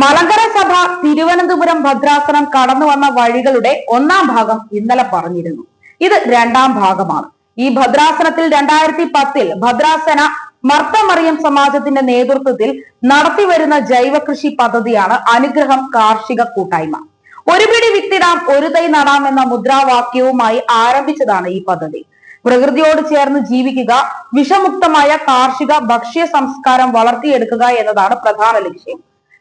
മലങ്കര സഭ തിരുവനന്തപുരം ഭദ്രാസനം കടന്നു വന്ന വഴികളുടെ ഒന്നാം ഭാഗം ഇന്നലെ പറഞ്ഞിരുന്നു. ഇത് രണ്ടാം ഭാഗമാണ്. ഈ ഭദ്രാസനത്തിൽ രണ്ടായിരത്തി പത്തിൽ ഭദ്രാസന മർത്തമറിയം സമാജത്തിന്റെ നേതൃത്വത്തിൽ നടത്തിവരുന്ന ജൈവ കൃഷി പദ്ധതിയാണ് അനുഗ്രഹം കാർഷിക കൂട്ടായ്മ. ഒരു പിടി വിത്തിടാം ഒരു തൈ നടാം എന്ന മുദ്രാവാക്യവുമായി ആരംഭിച്ചതാണ് ഈ പദ്ധതി. പ്രകൃതിയോട് ചേർന്ന് ജീവിക്കുക വിഷമുക്തമായ കാർഷിക ഭക്ഷ്യ സംസ്കാരം വളർത്തിയെടുക്കുക എന്നതാണ് പ്രധാന ലക്ഷ്യം.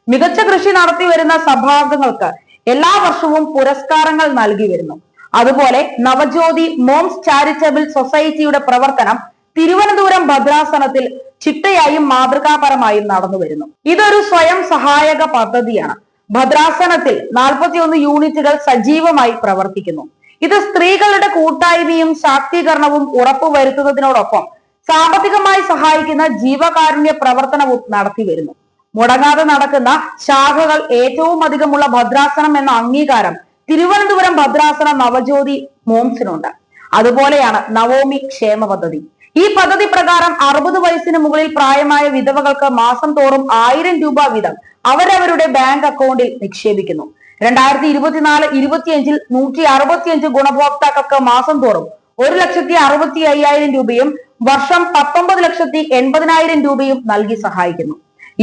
മികച്ച കൃഷി നടത്തി വരുന്ന സഭാംഗങ്ങൾക്ക് എല്ലാ വർഷവും പുരസ്കാരങ്ങൾ നൽകി വരുന്നു. അതുപോലെ നവജ്യോതി മോംസ് ചാരിറ്റബിൾ സൊസൈറ്റിയുടെ പ്രവർത്തനം തിരുവനന്തപുരം ഭദ്രാസനത്തിൽ ചിട്ടയായും മാതൃകാപരമായും നടന്നു വരുന്നു. ഇതൊരു സ്വയം സഹായക പദ്ധതിയാണ്. ഭദ്രാസനത്തിൽ നാൽപ്പത്തിയൊന്ന് യൂണിറ്റുകൾ സജീവമായി പ്രവർത്തിക്കുന്നു. ഇത് സ്ത്രീകളുടെ കൂട്ടായ്മയും ശാക്തീകരണവും ഉറപ്പുവരുത്തുന്നതിനോടൊപ്പം സാമ്പത്തികമായി സഹായിക്കുന്ന ജീവകാരുണ്യ പ്രവർത്തനവും നടത്തി വരുന്നു. മുടങ്ങാതെ നടക്കുന്ന ശാഖകൾ ഏറ്റവും അധികമുള്ള ഭദ്രാസനം എന്ന അംഗീകാരം തിരുവനന്തപുരം ഭദ്രാസന നവജ്യോതി മോംസിനുണ്ട്. അതുപോലെയാണ് നവോമി ക്ഷേമ പദ്ധതി. ഈ പദ്ധതി പ്രകാരം അറുപത് വയസ്സിന് മുകളിൽ പ്രായമായ വിധവകൾക്ക് മാസം തോറും ആയിരം രൂപ വീതം അവരവരുടെ ബാങ്ക് അക്കൗണ്ടിൽ നിക്ഷേപിക്കുന്നു. രണ്ടായിരത്തി ഇരുപത്തിനാല് ഇരുപത്തിയഞ്ചിൽ നൂറ്റി അറുപത്തിയഞ്ച് ഗുണഭോക്താക്കൾക്ക് മാസം തോറും ഒരു ലക്ഷത്തി അറുപത്തി അയ്യായിരം രൂപയും വർഷം പത്തൊമ്പത് ലക്ഷത്തി എൺപതിനായിരം രൂപയും നൽകി സഹായിക്കുന്നു.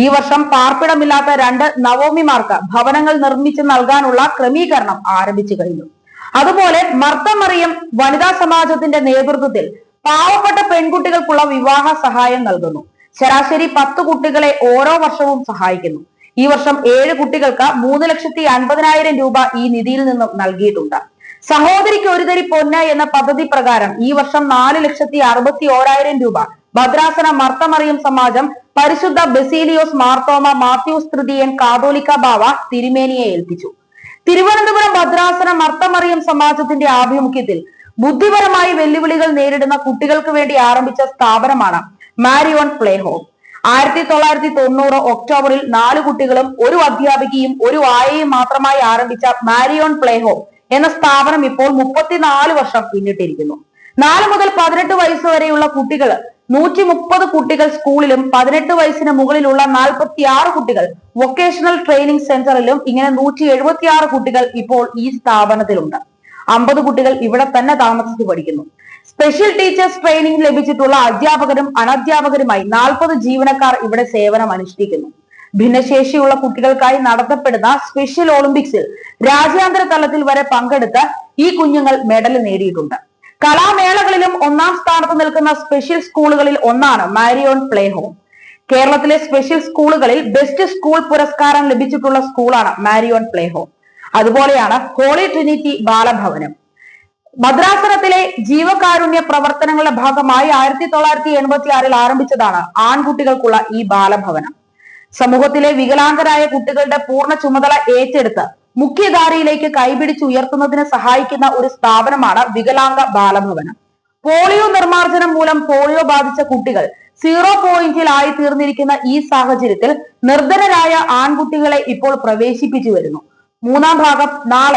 ഈ വർഷം പാർപ്പിടമില്ലാത്ത രണ്ട് നവോമിമാർക്ക് ഭവനങ്ങൾ നിർമ്മിച്ച് നൽകാനുള്ള ക്രമീകരണം ആരംഭിച്ചു കഴിഞ്ഞു. അതുപോലെ മർത്തമറിയം വനിതാ സമാജത്തിന്റെ നേതൃത്വത്തിൽ പാവപ്പെട്ട പെൺകുട്ടികൾക്കുള്ള വിവാഹ സഹായം നൽകുന്നു. ശരാശരി പത്ത് കുട്ടികളെ ഓരോ വർഷവും സഹായിക്കുന്നു. ഈ വർഷം ഏഴ് കുട്ടികൾക്ക് മൂന്ന് ലക്ഷത്തി അൻപതിനായിരം രൂപ ഈ നിധിയിൽ നിന്നും നൽകിയിട്ടുണ്ട്. സഹോദരിക്ക് ഒരു തരി പൊന്ന എന്ന പദ്ധതി പ്രകാരം ഈ വർഷം നാല് ലക്ഷത്തി അറുപത്തി ഓരായിരം രൂപ ഭദ്രാസന മർത്തമറിയം സമാജം പരിശുദ്ധ ബസീലിയോസ് മാർത്തോമ മാത്യൂസ് തൃതീയൻ കാതോലിക്ക ബാവ തിരുമേനിയെ ഏൽപ്പിച്ചു. തിരുവനന്തപുരം ഭദ്രാസന മർത്തമറിയം സമാജത്തിന്റെ ആഭിമുഖ്യത്തിൽ ബുദ്ധിപരമായി വെല്ലുവിളികൾ നേരിടുന്ന കുട്ടികൾക്ക് വേണ്ടി ആരംഭിച്ച സ്ഥാപനമാണ് മാരിയോൺ പ്ലേ ഹോം. ആയിരത്തി തൊള്ളായിരത്തി തൊണ്ണൂറ് ഒക്ടോബറിൽ നാല് കുട്ടികളും ഒരു അധ്യാപികയും ഒരു ആയയും മാത്രമായി ആരംഭിച്ച മാരിയോൺ പ്ലേ ഹോം എന്ന സ്ഥാപനം ഇപ്പോൾ മുപ്പത്തിനാല് വർഷം പിന്നിട്ടിരിക്കുന്നു. നാല് മുതൽ പതിനെട്ട് വയസ്സ് വരെയുള്ള കുട്ടികൾ നൂറ്റി മുപ്പത് കുട്ടികൾ സ്കൂളിലും പതിനെട്ട് വയസ്സിന് മുകളിലുള്ള നാൽപ്പത്തി ആറ് കുട്ടികൾ വൊക്കേഷണൽ ട്രെയിനിങ് സെന്ററിലും ഇങ്ങനെ നൂറ്റി എഴുപത്തി ആറ് കുട്ടികൾ ഇപ്പോൾ ഈ സ്ഥാപനത്തിലുണ്ട്. അമ്പത് കുട്ടികൾ ഇവിടെ തന്നെ താമസിച്ച് പഠിക്കുന്നു. സ്പെഷ്യൽ ടീച്ചേഴ്സ് ട്രെയിനിങ് ലഭിച്ചിട്ടുള്ള അധ്യാപകരും അനധ്യാപകരുമായി നാൽപ്പത് ജീവനക്കാർ ഇവിടെ സേവനം അനുഷ്ഠിക്കുന്നു. ഭിന്നശേഷിയുള്ള കുട്ടികൾക്കായി നടത്തപ്പെടുന്ന സ്പെഷ്യൽ ഒളിമ്പിക്സിൽ രാജ്യാന്തര തലത്തിൽ വരെ പങ്കെടുത്ത് ഈ കുഞ്ഞുങ്ങൾ മെഡൽ നേടിയിട്ടുണ്ട്. കലാമേളകളിലും ഒന്നാം സ്ഥാനത്ത് നിൽക്കുന്ന സ്പെഷ്യൽ സ്കൂളുകളിൽ ഒന്നാണ് മാരിയോൺ പ്ലേ ഹോം കേരളത്തിലെ സ്പെഷ്യൽ സ്കൂളുകളിൽ ബെസ്റ്റ് സ്കൂൾ പുരസ്കാരം ലഭിച്ചിട്ടുള്ള സ്കൂളാണ് മാരിയോൺ പ്ലേ ഹോം അതുപോലെയാണ് ഹോളി ട്രിനിറ്റി ബാലഭവനം. മദ്രാസനത്തിലെ ജീവകാരുണ്യ പ്രവർത്തനങ്ങളുടെ ഭാഗമായി ആയിരത്തി തൊള്ളായിരത്തി എൺപത്തി ആറിൽ ആരംഭിച്ചതാണ് ആൺകുട്ടികൾക്കുള്ള ഈ ബാലഭവനം. സമൂഹത്തിലെ വികലാംഗരായ കുട്ടികളുടെ പൂർണ ചുമതല ഏറ്റെടുത്ത് മുഖ്യധാരയിലേക്ക് കൈപിടിച്ച് ഉയർത്തുന്നതിന് സഹായിക്കുന്ന ഒരു സ്ഥാപനമാണ് വികലാംഗ ബാലഭവനം. പോളിയോ നിർമ്മാർജനം മൂലം പോളിയോ ബാധിച്ച കുട്ടികൾ സീറോ പോയിന്റിൽ ആയി തീർന്നിരിക്കുന്ന ഈ സാഹചര്യത്തിൽ നിർധനരായ ആൺകുട്ടികളെ ഇപ്പോൾ പ്രവേശിപ്പിച്ചു വരുന്നു. മൂന്നാം ഭാഗം നാളെ